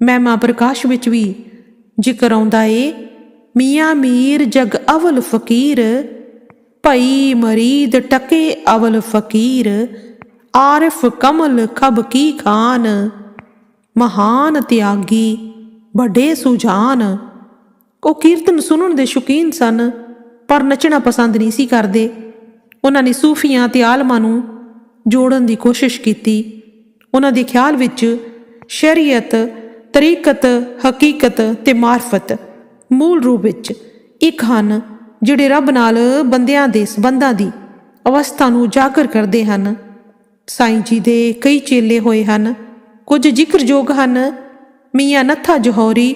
ਮਹਿਮਾ ਪ੍ਰਕਾਸ਼ ਵਿੱਚ ਵੀ। ਜ਼ਿਕਰ ਆਉਂਦਾ ਏ, ਮੀਆਂ ਮੀਰ ਜਗ ਅਵਲ ਫਕੀਰ, ਭਈ ਮਰੀਦ ਟਕੇ ਅਵਲ ਫਕੀਰ, ਆਰਿਫ ਕਮਲ ਖਬ ਕੀ ਖਾਨ, ਮਹਾਨ ਤਿਆਗੀ ਵੱਡੇ ਸੁਜਾਨ ਉਹ ਕੀਰਤਨ ਸੁਣਨ ਦੇ ਸ਼ੌਕੀਨ ਸਨ, ਪਰ ਨੱਚਣਾ ਪਸੰਦ ਨਹੀਂ ਸੀ ਕਰਦੇ। ਉਹਨਾਂ ਨੇ ਸੂਫੀਆਂ ਤੇ ਆਲਮਾਂ ਨੂੰ ਜੋੜਨ ਦੀ ਕੋਸ਼ਿਸ਼ ਕੀਤੀ। ਉਹਨਾਂ ਦੇ ਖਿਆਲ ਵਿੱਚ ਸ਼ਰੀਅਤ ਤਰੀਕਤ, ਹਕੀਕਤ ਤੇ ਮਾਰਫਤ। ਮੂਲ ਰੂਪ ਵਿੱਚ ਇੱਕ ਹਨ ਜਿਹੜੇ ਰੱਬ ਨਾਲ ਬੰਦਿਆਂ ਦੇ ਸੰਬੰਧਾਂ ਦੀ ਅਵਸਥਾ ਨੂੰ ਉਜਾਗਰ ਕਰਦੇ ਹਨ। ਸਾਈਂ ਜੀ ਦੇ ਕਈ ਚੇਲੇ ਹੋਏ ਹਨ। ਕੁਝ ਜ਼ਿਕਰਯੋਗ ਹਨ। ਮੀਆਂ ਨੱਥਾ ਜੋਹਰੀ,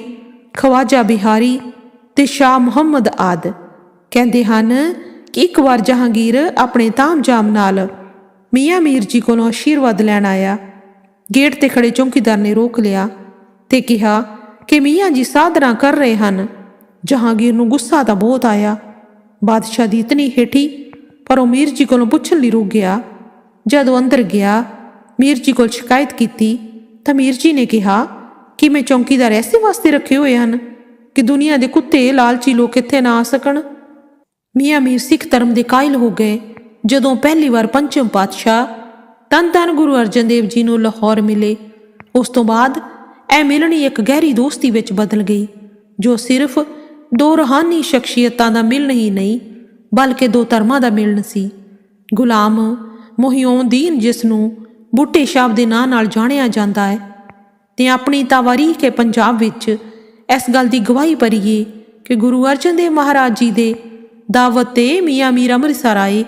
ਖਵਾਜਾ ਬਿਹਾਰੀ ਤੇ ਸ਼ਾਹ ਮੁਹੰਮਦ ਆਦ। ਕਹਿੰਦੇ ਹਨ ਕਿ ਇੱਕ ਵਾਰ ਜਹਾਂਗੀਰ ਆਪਣੇ ਤਾਮਜਾਮ ਨਾਲ ਮੀਆਂ ਮੀਰ ਜੀ ਕੋਲੋਂ ਆਸ਼ੀਰਵਾਦ ਲੈਣ ਆਇਆ। ਗੇਟ ਤੇ ਖੜੇ ਚੌਂਕੀਦਾਰ ਨੇ ਰੋਕ ਲਿਆ। ਤੇ ਕਿਹਾ, ਕਿ ਮੀਆਂ ਜੀ ਸਾਧਨਾ ਕਰ ਰਹੇ ਹਨ। ਜਹਾਂਗੀਰ ਨੂੰ ਗੁੱਸਾ ਤਾਂ ਬਹੁਤ ਆਇਆ। ਬਾਦਸ਼ਾਹ ਦੀ ਇਤਨੀ ਹੇਠੀ ਪਰ ਉਹ ਮੀਰ ਜੀ ਕੋਲੋਂ ਪੁੱਛਣ ਲਈ ਰੁਕ ਗਿਆ। ਜਦੋਂ ਅੰਦਰ ਗਿਆ, ਮੀਰ ਜੀ ਕੋਲ ਸ਼ਿਕਾਇਤ ਕੀਤੀ, ਤਾਂ ਮੀਰ ਜੀ ਨੇ ਕਿਹਾ, ਕਿ ਮੈਂ ਚੌਂਕੀਦਾਰ ਐਸੇ ਵਾਸਤੇ ਰੱਖੇ ਹੋਏ ਹਨ, ਕਿ ਦੁਨੀਆ ਦੇ ਕੁੱਤੇ, ਲਾਲਚੀ ਲੋਕ ਇੱਥੇ ਨਾ ਆ ਸਕਣ। ਮੀਆਂ ਮੀਰ ਸਿੱਖ ਧਰਮ ਦੇ ਕਾਇਲ ਹੋ ਗਏ। ਜਦੋਂ ਪਹਿਲੀ ਵਾਰ ਪੰਚਮ ਪਾਤਸ਼ਾਹ ਤਨ ਤਨ ਗੁਰੂ ਅਰਜਨ ਦੇਵ ਜੀ ਨੂੰ ਲਾਹੌਰ ਮਿਲੇ, ਉਸ ਤੋਂ ਬਾਅਦ ਇਹ ਮਿਲਣੀ ਇੱਕ ਗਹਿਰੀ ਦੋਸਤੀ ਵਿੱਚ ਬਦਲ ਗਈ, ਜੋ ਸਿਰਫ ਦੋ ਰੂਹਾਨੀ ਸ਼ਖਸੀਅਤਾਂ ਦਾ ਮਿਲਣ ਹੀ ਨਹੀਂ, ਬਲਕਿ ਦੋ ਧਰਮਾਂ ਦਾ ਮਿਲਣ ਸੀ। ਗੁਲਾਮ ਮੁਹਿਉਦੀਨ, ਜਿਸ ਨੂੰ ਬੁੱਟੇ ਸ਼ਾਹ ਦੇ ਨਾਂ ਨਾਲ ਜਾਣਿਆ ਜਾਂਦਾ ਹੈ, ਤੇ ਆਪਣੀ ਤਾਵਾਰੀਖ ਹੈ ਪੰਜਾਬ ਵਿੱਚ, ਇਸ ਗੱਲ ਦੀ ਗਵਾਹੀ ਭਰੀਏ ਕਿ ਗੁਰੂ ਅਰਜਨ ਦੇਵ ਮਹਾਰਾਜ ਜੀ ਦੇ ਦਾਵਤ ਤੇ ਮੀਆਂ ਮੀਰ ਅੰਮ੍ਰਿਤਸਰ ਆਏ,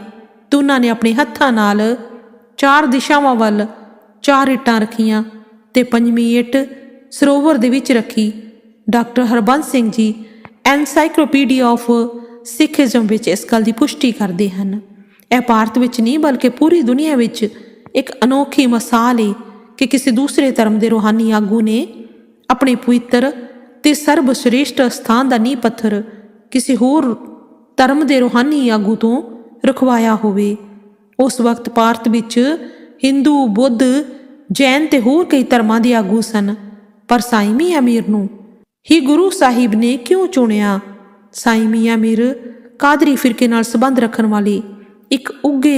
ਤੇ ਉਹਨਾਂ ਨੇ ਆਪਣੇ ਹੱਥਾਂ ਨਾਲ ਚਾਰ ਦਿਸ਼ਾਵਾਂ ਵੱਲ ਚਾਰ ਇੱਟਾਂ ਰੱਖੀਆਂ, ਤੇ ਪੰਜਵੀਂ ਇੱਟ ਸਰੋਵਰ ਦੇ ਵਿੱਚ ਰੱਖੀ। Doctor Harbans Singh ji encyclopedia of Sikhism ਵਿੱਚ ਇਸ ਗੱਲ ਦੀ ਪੁਸ਼ਟੀ ਕਰਦੇ ਹਨ। ਇਹ ਭਾਰਤ ਵਿੱਚ ਨਹੀਂ, ਬਲਕਿ ਪੂਰੀ ਦੁਨੀਆ ਵਿੱਚ ਇੱਕ ਅਨੋਖੀ ਮਿਸਾਲ ਹੈ ਕਿ ਕਿਸੇ ਦੂਸਰੇ ਧਰਮ ਦੇ ਰੂਹਾਨੀ ਆਗੂ ਨੇ ਆਪਣੇ ਪਵਿੱਤਰ ਤੇ ਸਰਬ ਸ੍ਰੇਸ਼ਟ ਸਥਾਨ ਦਾ ਨੀਂਹ ਪੱਥਰ ਕਿਸੇ ਹੋਰ ਧਰਮ ਦੇ ਰੂਹਾਨੀ ਆਗੂ ਤੋਂ ਰਖਵਾਇਆ ਹੋਵੇ। ਉਸ ਵਕਤ ਭਾਰਤ ਵਿੱਚ ਹਿੰਦੂ, ਬੁੱਧ, ਜੈਨ ਤੇ ਹੋਰ ਕਈ ਧਰਮਾਂ ਦੇ ਆਗੂ ਸਨ। ਪਰ ਸਾਈਂ ਮੀਆਂ ਮੀਰ ਨੂੰ ਹੀ ਗੁਰੂ ਸਾਹਿਬ ਨੇ ਕਿਉਂ ਚੁਣਿਆ? ਸਾਈਂ ਮੀਆਂ ਮੀਰ ਕਾਦਰੀ ਫਿਰਕੇ ਨਾਲ ਸੰਬੰਧ ਰੱਖਣ ਵਾਲੇ ਇੱਕ ਉੱਗੇ